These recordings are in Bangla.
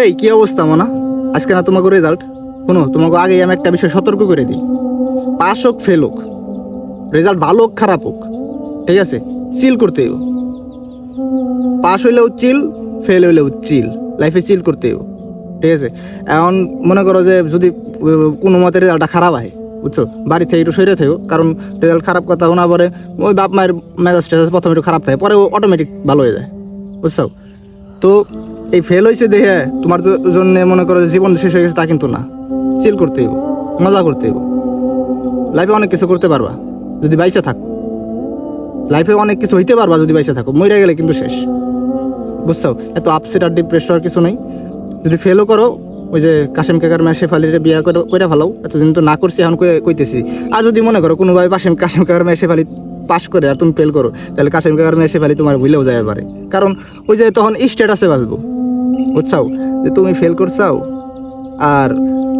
এই, কি অবস্থা, মনা? আজকে না তোমাকে রেজাল্ট শোনো, তোমাকে আগে আমি একটা বিষয় সতর্ক করে দিই। পাস হোক ফেল হোক রেজাল্ট ভালো হোক, খারাপ হোক, ঠিক আছে? চিল করতে হইব। পাস হইলেও চিল ফেল হইলেও চিল লাইফে চিল করতে হইব, ঠিক আছে? এখন মনে করো যে যদি কোনো মতে রেজাল্টটা খারাপ হয় বুঝছ? বাড়ি থেকে একটু সরে থেকো কারণ রেজাল্ট খারাপ কথা শোনা পরে ওই বাপ মায়ের মেজাজ টেজাজ প্রথমে একটু খারাপ থাকে, পরে ও অটোমেটিক ভালো হয়ে যায়, বুঝছ? তো এই ফেল হয়েছে দেখে তোমার জন্য মনে করো জীবন শেষ হয়ে গেছে, তা কিন্তু না। চিল করতে হইব, মজা করতে হইব। লাইফে অনেক কিছু করতে পারবা, যদি বাইচা থাকো। লাইফে অনেক কিছু হইতে পারবা যদি বাইচা থাকো মরে গেলে কিন্তু শেষ। বুঝছ এত আপসেট আর ডিপ্রেস হওয়ার কিছু নেই। যদি ফেলও করো, ওই যে কাশেম কাকার মেয়ে শেফালিরে বিয়া করে ফেলাও এতদিন তো না করছি, এখন কইতেছি। আর যদি মনে করো কোনোভাবে পাশেম কাশেম কাকার মেয়ে শেফালি পাস করে আর তুমি ফেল করো, তাহলে কাশেম কাকার মেয়ে শেফালি তোমার ভুলেও যায় পারে। কারণ ওই যে তখন স্ট্যাটাসে বাঁচবো। বুঝছাও যে তুমি ফেল করছাও আর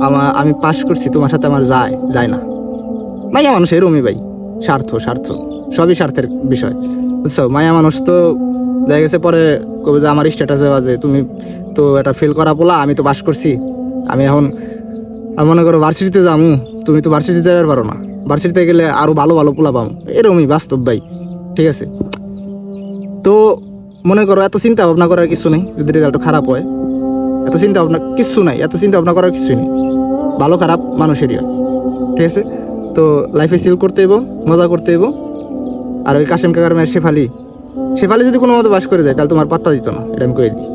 আমার আমি পাস করছি, তোমার সাথে আমার যায় যায় না। মাইয়া মানুষ, এরমই ভাই। স্বার্থ স্বার্থ। সবই স্বার্থের বিষয়। বুঝছ মায়া মানুষ তো দেখা গেছে পরে কবে যে আমার স্ট্যাটাসে বাজে, তুমি তো এটা ফেল করা পোলা, আমি তো পাস করছি। আমি এখন আমি মনে করো ভার্সিটিতে যামু, তুমি তো ভার্সিটিতে যাবে পারো না। ভার্সিটিতে গেলে আরও ভালো ভালো পোলা পাবো এরমই বাস্তব ভাই। ঠিক আছে? তো মনে করো এত চিন্তা ভাবনা করার কিছু নেই, যদি রেজাল্ট খারাপ হয়। এত চিন্তা ভাবনা, কিছু নাই, এত চিন্তা ভাবনা করার কিছুই নেই। ভালো খারাপ মানুষেরই ঠিক আছে? তো লাইফে সিল করতে এবো মজা করতে এবো আর ওই কাশেম কাকার মেয়ের শেফালি শেফালি যদি কোনো মতো বাস করে যায়, তাহলে তোমার পাত্তা দিত না, এটা আমি কয়ে দিই।